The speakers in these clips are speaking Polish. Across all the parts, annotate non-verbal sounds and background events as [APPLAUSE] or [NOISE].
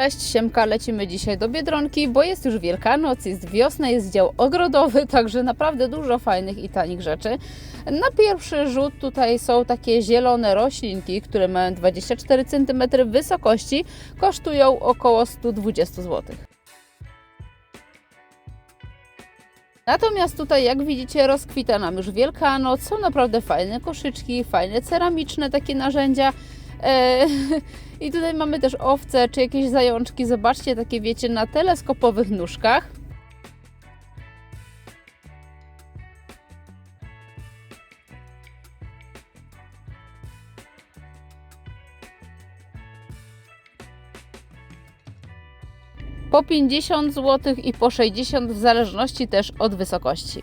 Cześć, Siemka, lecimy dzisiaj do Biedronki, bo jest już Wielkanoc, jest wiosna, jest dział ogrodowy, [LAUGHS] także naprawdę dużo fajnych i tanich rzeczy. Na pierwszy rzut tutaj są takie zielone roślinki, które mają 24 cm wysokości, kosztują około 120 zł. Natomiast tutaj, jak widzicie, rozkwita nam już Wielkanoc, są naprawdę fajne koszyczki, fajne ceramiczne takie narzędzia. E, [LAUGHS] I tutaj mamy też owce czy jakieś zajączki. Zobaczcie, takie wiecie, na teleskopowych nóżkach. Po 50 zł i po 60 w zależności też od wysokości.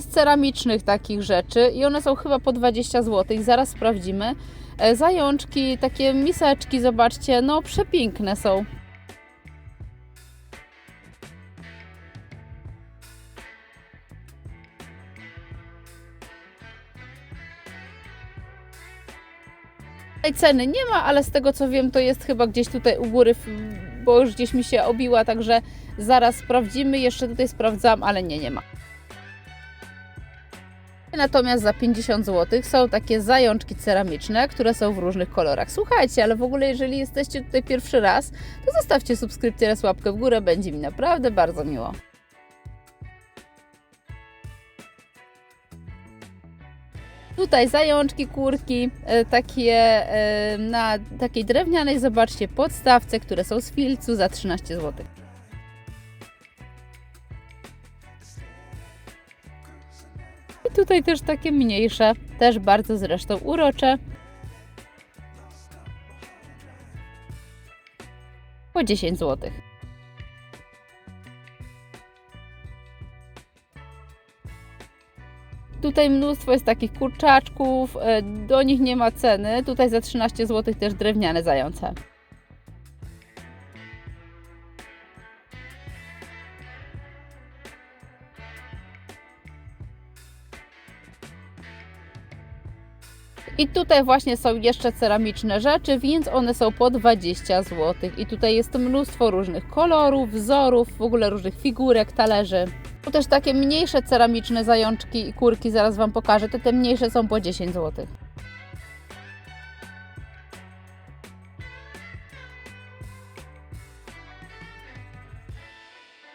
Jest ceramicznych takich rzeczy i one są chyba po 20 zł. Zaraz sprawdzimy. E, Zajączki, takie miseczki, zobaczcie, no przepiękne są. Tej ceny nie ma, ale z tego co wiem, to jest chyba gdzieś tutaj u góry, bo już gdzieś mi się obiła, także zaraz sprawdzimy. Jeszcze tutaj sprawdzam, ale nie, nie ma. Natomiast za 50 zł są takie zajączki ceramiczne, które są w różnych kolorach. Słuchajcie, ale w ogóle jeżeli jesteście tutaj pierwszy raz, to zostawcie subskrypcję oraz łapkę w górę, będzie mi naprawdę bardzo miło. Tutaj zajączki, kurki, e, takie e, na takiej drewnianej, zobaczcie, podstawce, które są z filcu za 13 zł. I tutaj też takie mniejsze, też bardzo zresztą urocze. Po 10 zł. Tutaj mnóstwo jest takich kurczaczków, e, do nich nie ma ceny. Tutaj za 13 zł też drewniane zające. I tutaj właśnie są jeszcze ceramiczne rzeczy, więc one są po 20 zł. I tutaj jest mnóstwo różnych kolorów, wzorów, w ogóle różnych figurek, talerzy. Tu też takie mniejsze ceramiczne zajączki i kurki, zaraz Wam pokażę. Te, te mniejsze są po 10 zł.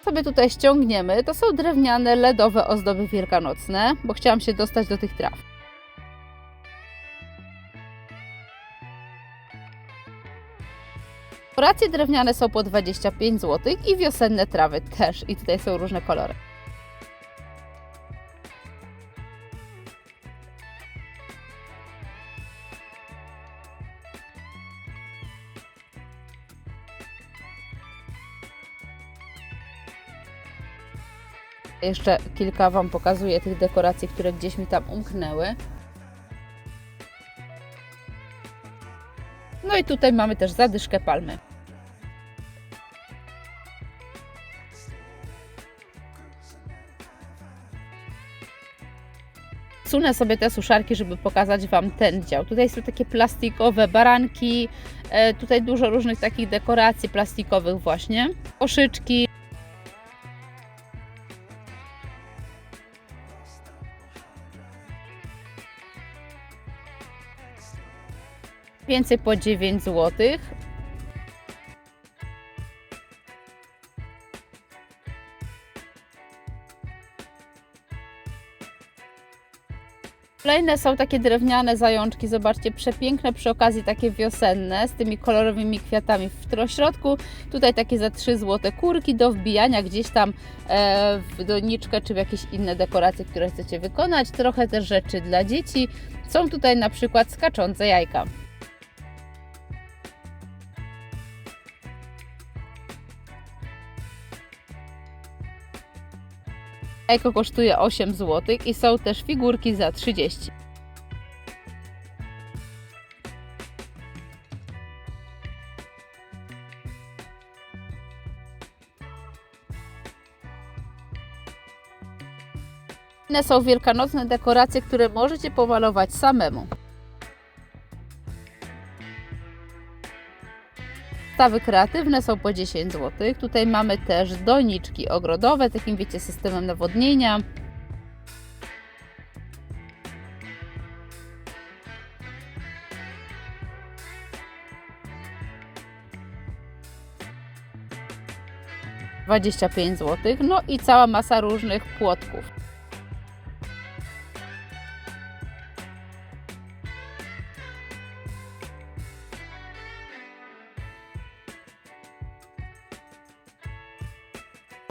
sobie tutaj ściągniemy, to są drewniane LEDowe ozdoby wielkanocne, bo chciałam się dostać do tych traw. Dekoracje drewniane są po 25 zł i wiosenne trawy też. I tutaj są różne kolory. Jeszcze kilka Wam pokazuję tych dekoracji, które gdzieś mi tam umknęły. No i tutaj mamy też zadyszkę palmy. Sunę sobie te suszarki, żeby pokazać Wam ten dział. Tutaj są takie plastikowe baranki, e, tutaj dużo różnych takich dekoracji plastikowych właśnie. Koszyczki. Więcej po 9 zł. Kolejne są takie drewniane zajączki, zobaczcie, przepiękne przy okazji takie wiosenne z tymi kolorowymi kwiatami w środku. Tutaj takie za 3 zł kurki do wbijania gdzieś tam e, w doniczkę czy w jakieś inne dekoracje, które chcecie wykonać. Trochę też rzeczy dla dzieci. Są tutaj na przykład skaczące jajka. Jajko kosztuje 8 zł i są też figurki za 30. Inne są wielkanocne dekoracje, które możecie pomalować samemu. Zestawy kreatywne są po 10 zł. Tutaj mamy też doniczki ogrodowe, takim wiecie, systemem nawodnienia. Dwadzieścia pięć zł. No i cała masa różnych płotków.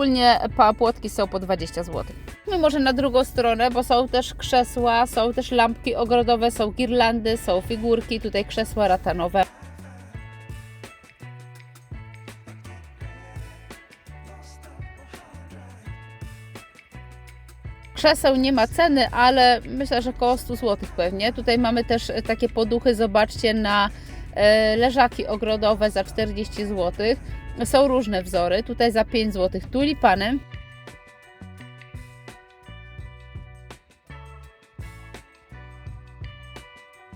Ogólnie płotki są po 20 zł. My może na drugą stronę, bo są też krzesła, są też lampki ogrodowe, są girlandy, są figurki, tutaj krzesła ratanowe. Krzeseł nie ma ceny, ale myślę, że około 100 zł pewnie. Tutaj mamy też e, takie poduchy, zobaczcie, na e, leżaki ogrodowe za 40 zł. Są różne wzory. Tutaj za 5 zł tulipany.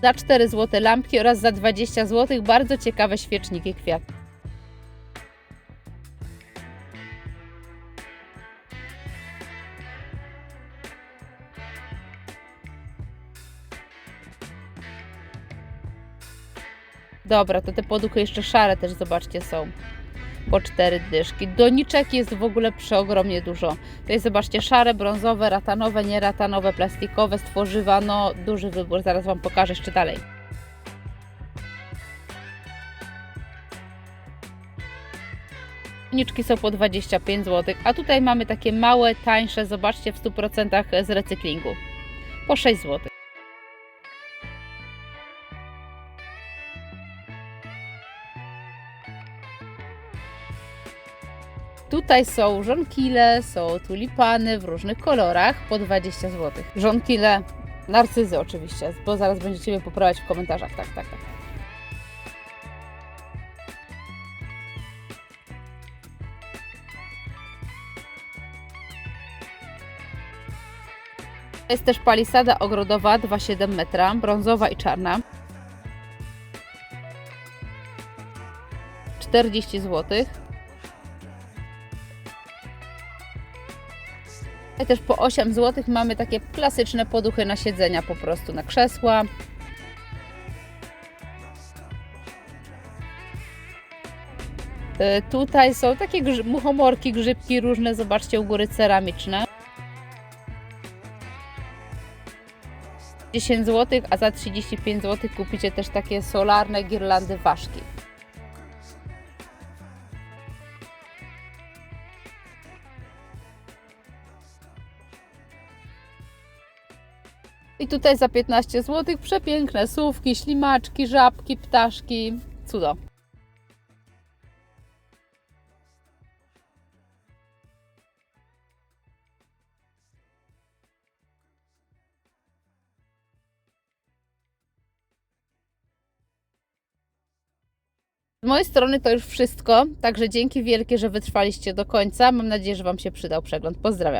Za 4 zł lampki oraz za 20 zł bardzo ciekawe świeczniki kwiat. Dobra, to te poduchy jeszcze szare też zobaczcie są. Po cztery dyszki. Doniczek jest w ogóle przeogromnie dużo. Tutaj zobaczcie szare, brązowe, ratanowe, nieratanowe, plastikowe, stworzywa. No duży wybór, zaraz Wam pokażę jeszcze dalej. Doniczki są po 25 zł, a tutaj mamy takie małe, tańsze, zobaczcie w 100% z recyklingu. Po 6 zł. Tutaj są żonkile, są tulipany w różnych kolorach po 20 zł. Żonkile, narcyzy oczywiście, bo zaraz będziecie mnie poprawiać w komentarzach. Tak, tak, tak. Jest też palisada ogrodowa 2,7 metra, brązowa i czarna. 40 zł. Tutaj też po 8 zł mamy takie klasyczne poduchy na siedzenia po prostu na krzesła. Y, Tutaj są takie grzyb, muchomorki, grzybki różne, zobaczcie u góry ceramiczne. 10 zł, a za 35 zł kupicie też takie solarne girlandy ważki. I tutaj za 15 zł przepiękne słówki, ślimaczki, żabki, ptaszki. Cudo. Z mojej strony to już wszystko, także dzięki wielkie, że wytrwaliście do końca. Mam nadzieję, że Wam się przydał przegląd. Pozdrawiam.